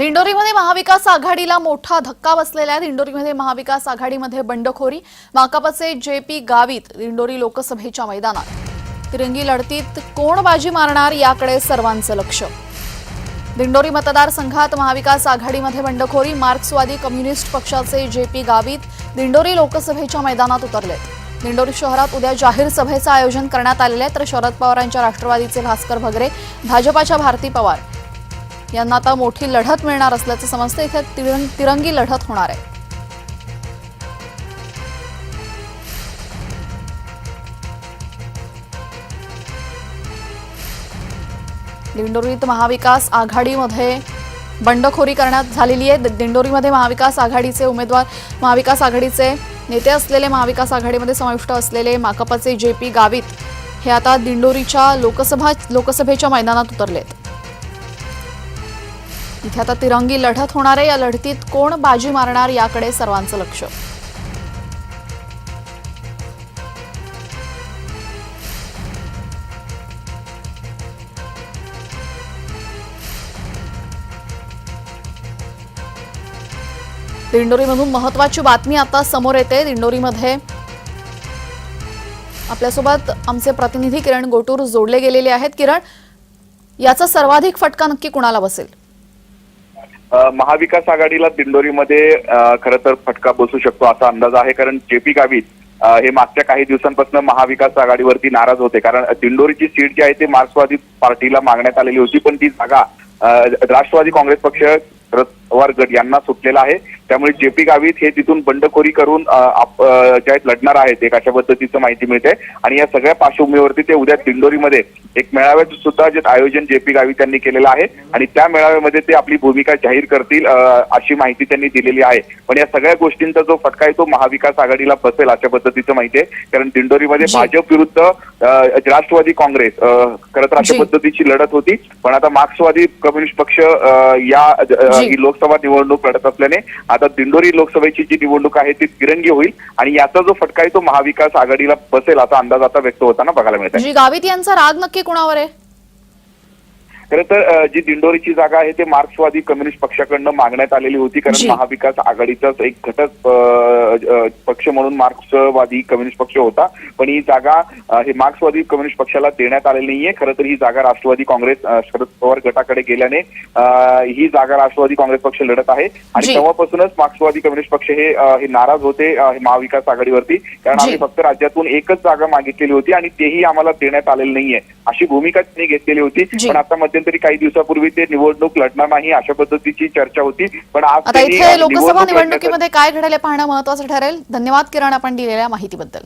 दिंडोरीमध्ये महाविकास आघाडीला मोठा धक्का बसलेला आहे. दिंडोरीमध्ये महाविकास आघाडीमध्ये बंडखोरी. माकपचे जे पी गावित दिंडोरी लोकसभेच्या मैदानात. तिरंगी लढतीत कोण बाजी मारणार याकडे सर्वांचं लक्ष. दिंडोरी मतदारसंघात महाविकास आघाडीमध्ये बंडखोरी. मार्क्सवादी कम्युनिस्ट पक्षाचे जे पी गावित दिंडोरी लोकसभेच्या मैदानात उतरलेत दिंडोरी शहरात उद्या जाहीर सभेचं आयोजन करण्यात आलेलं आहे. तर शरद पवारांच्या राष्ट्रवादीचे भास्कर भगरे भाजपाच्या भारती पवार. यांना आता मोठी लढत मिळणार असल्याचं समजतं. इथे तिरंग तिरंगी लढत होणार आहे. दिंडोरीत महाविकास आघाडीमध्ये बंडखोरी करण्यात झालेली आहे. दिंडोरीमध्ये महाविकास आघाडीचे उमेदवार महाविकास आघाडीचे नेते असलेले महाविकास आघाडीमध्ये समाविष्ट असलेले माकपाचे जे पी गावित हे आता दिंडोरीच्या लोकसभा लोकसभेच्या मैदानात उतरलेत. इथे आता तिरंगी लढत होणार आहे. या लढतीत कोण बाजी मारणार याकडे सर्वांचं लक्ष. दिंडोरीमधून महत्वाची बातमी आता समोर येते. दिंडोरीमध्ये आपल्यासोबत आमचे प्रतिनिधी किरण गोटूर जोडले गेलेले आहेत. किरण याचा सर्वाधिक फटका नक्की कुणाला बसेल? महाविकास आघाडीला दिंडोरीमध्ये खर तर फटका बसू शकतो असा अंदाज आहे. कारण जे पी गावित हे मागच्या काही दिवसांपासून महाविकास आघाडीवरती नाराज होते. कारण दिंडोरीची सीट जी आहे ती मार्क्सवादी पार्टीला मागण्यात आलेली होती. पण ती जागा राष्ट्रवादी काँग्रेस पक्ष शरद पवार गट यांना सुटलेला आहे. त्यामुळे जे पी गावित हे तिथून बंडखोरी करून अ, आप- अ, जे आहेत लढणार आहेत एक अशा पद्धतीचं माहिती मिळते आणि या सगळ्या पार्श्वभूमीवरती ते उद्या दिंडोरीमध्ये एक मेळाव्याचं सुद्धा जे आयोजन जे पी गावित यांनी केलेलं आहे आणि त्या मेळाव्यामध्ये ते आपली भूमिका जाहीर करतील अशी माहिती त्यांनी दिलेली आहे पण या सगळ्या गोष्टींचा जो फटका आहे तो महाविकास आघाडीला बसेल अशा पद्धतीचं माहिती आहे कारण दिंडोरीमध्ये. भाजप विरुद्ध राष्ट्रवादी काँग्रेस खरं तर अशा. पद्धतीची लढत होती पण आता मार्क्सवादी कम्युनिस्ट पक्ष या. ही लोकसभा निवडणूक लढत असल्याने आता दिंडोरी लोकसभेची जी निवडणूक आहे ती तिरंगी होईल आणि याचा जो फटका आहे तो महाविकास आघाडीला बसेल असा अंदाज आता व्यक्त होताना बघायला मिळत गावित यांचा राग नक्की कुणावर आहे? खरं तर जी दिंडोरीची जागा आहे ते मार्क्सवादी कम्युनिस्ट पक्षाकडनं मागण्यात आलेली होती कारण. महाविकास आघाडीचाच एक घटक पक्ष म्हणून मार्क्सवादी कम्युनिस्ट पक्ष होता पण ही जागा हे मार्क्सवादी कम्युनिस्ट पक्षाला देण्यात आलेली नाहीये खरं तर ही जागा राष्ट्रवादी काँग्रेस शरद पवार गटाकडे गेल्याने ही जागा राष्ट्रवादी काँग्रेस पक्ष लढत आहे आणि. तेव्हापासूनच मार्क्सवादी कम्युनिस्ट पक्ष हे हे नाराज होते महाविकास आघाडीवरती कारण. आम्ही फक्त राज्यातून एकच जागा मागितलेली होती आणि तेही आम्हाला देण्यात आलेलं नाहीये अशी भूमिका त्यांनी घेतलेली होती. पण आता मध्यंतरी काही दिवसापूर्वी ते निवडणूक लढणार नाही अशा पद्धतीची चर्चा होती. पण आज आता इथे लोकसभा निवडणुकीमध्ये काय घडेल पाहणं महत्वाचं ठरेल? धन्यवाद किरण आपण दिलेल्या माहितीबद्दल.